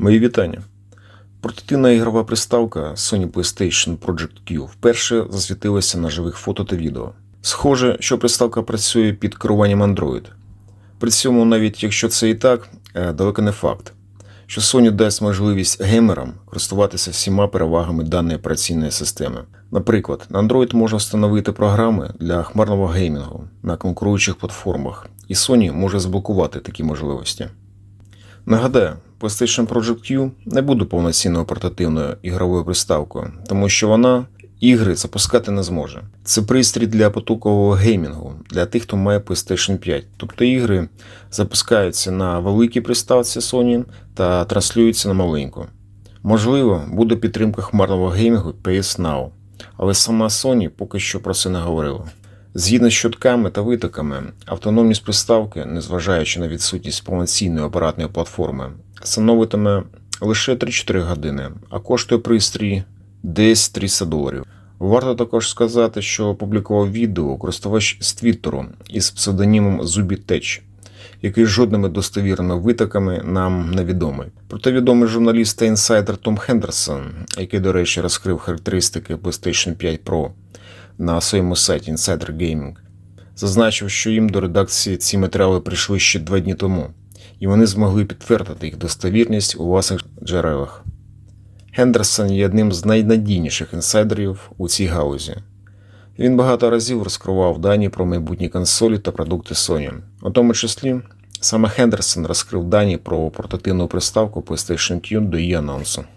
Мої вітання. Портативна ігрова приставка Sony PlayStation Project Q вперше засвітилася на живих фото та відео. Схоже, що приставка працює під керуванням Android. При цьому, навіть якщо це і так, е, далеко не факт, що Sony дасть можливість геймерам користуватися всіма перевагами даної операційної системи. Наприклад, на Android можна встановити програми для хмарного геймінгу на конкуруючих платформах, і Sony може заблокувати такі можливості. Нагадаю, PlayStation Project Q не буде повноцінною портативною ігровою приставкою, тому що вона ігри запускати не зможе. Це пристрій для потокового геймінгу для тих, хто має PlayStation 5. Тобто ігри запускаються на великій приставці Sony та транслюються на маленьку. Можливо, буде підтримка хмарного геймінгу PS Now, але сама Sony поки що про це не говорила. Згідно з щотками та витоками, автономність приставки, незважаючи на відсутність повноцінної апаратної платформи, становитиме лише 3-4 години, а коштує пристрій десь 300 доларів. Варто також сказати, що опублікував відео користувач з Твіттеру із псевдонімом ZubiTech, який жодними достовірними витоками нам невідомий. Проте відомий журналіст та інсайдер Том Хендерсон, який, до речі, розкрив характеристики PlayStation 5 Pro на своєму сайті Insider Gaming, зазначив, що їм до редакції ці матеріали прийшли ще два дні тому, і вони змогли підтвердити їх достовірність у власних джерелах. Хендерсон є одним з найнадійніших інсайдерів у цій галузі. Він багато разів розкривав дані про майбутні консолі та продукти Sony. У тому числі саме Хендерсон розкрив дані про портативну приставку PlayStation Q до її анонсу.